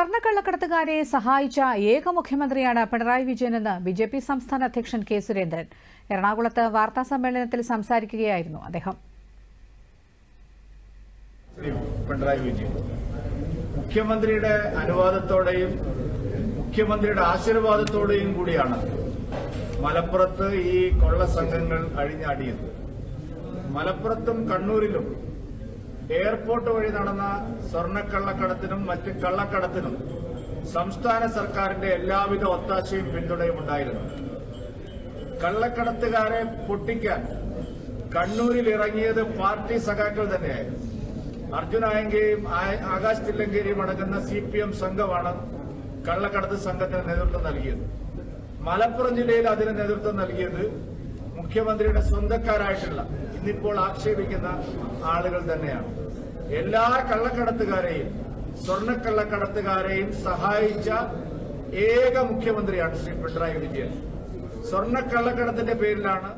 സ്വർണക്കള്ളക്കടത്തുകാരെ സഹായിച്ച ഏക മുഖ്യമന്ത്രിയാണ് പിണറായി വിജയനെന്ന് ബി ജെ പി സംസ്ഥാന അധ്യക്ഷൻ കെ സുരേന്ദ്രൻ. എറണാകുളത്ത് വാർത്താ സമ്മേളനത്തിൽ സംസാരിക്കുകയായിരുന്നു അദ്ദേഹം. വിജയൻ മുഖ്യമന്ത്രിയുടെ അനുവാദത്തോടെയും മുഖ്യമന്ത്രിയുടെ ആശീർവാദത്തോടെയും കൂടിയാണ് മലപ്പുറത്ത് ഈ കൊള്ള സംഘങ്ങൾ അഴിഞ്ഞാടിയത്. മലപ്പുറത്തും കണ്ണൂരിലും എയർപോർട്ട് വഴി നടന്ന സ്വർണക്കള്ളക്കടത്തിനും മറ്റ് കള്ളക്കടത്തിനും സംസ്ഥാന സർക്കാരിന്റെ എല്ലാവിധ ഒത്താശയും പിന്തുണയും ഉണ്ടായിരുന്നു. കള്ളക്കടത്തുകാരെ പൊട്ടിക്കാൻ കണ്ണൂരിൽ ഇറങ്ങിയത് പാർട്ടി സഖാക്കൾ തന്നെയായിരുന്നു. ആ- ആകാശ് തില്ലങ്കേരിയും അടങ്ങുന്ന സി പി എം സംഘമാണ് കള്ളക്കടത്ത് സംഘത്തിന് നേതൃത്വം നൽകിയത്. മലപ്പുറം ജില്ലയിൽ അതിന് നേതൃത്വം നൽകിയത് മുഖ്യമന്ത്രിയുടെ സ്വന്തക്കാരായിട്ടുള്ള ഇന്നിപ്പോൾ ആക്ഷേപിക്കുന്ന ആളുകൾ തന്നെയാണ്. എല്ലാ കള്ളക്കടത്തുകാരെയും സ്വർണക്കള്ളക്കടത്തുകാരെയും സഹായിച്ച ഏക മുഖ്യമന്ത്രിയാണ് ശ്രീ പിണറായി വിജയൻ. സ്വർണക്കള്ളക്കടത്തിന്റെ പേരിലാണ്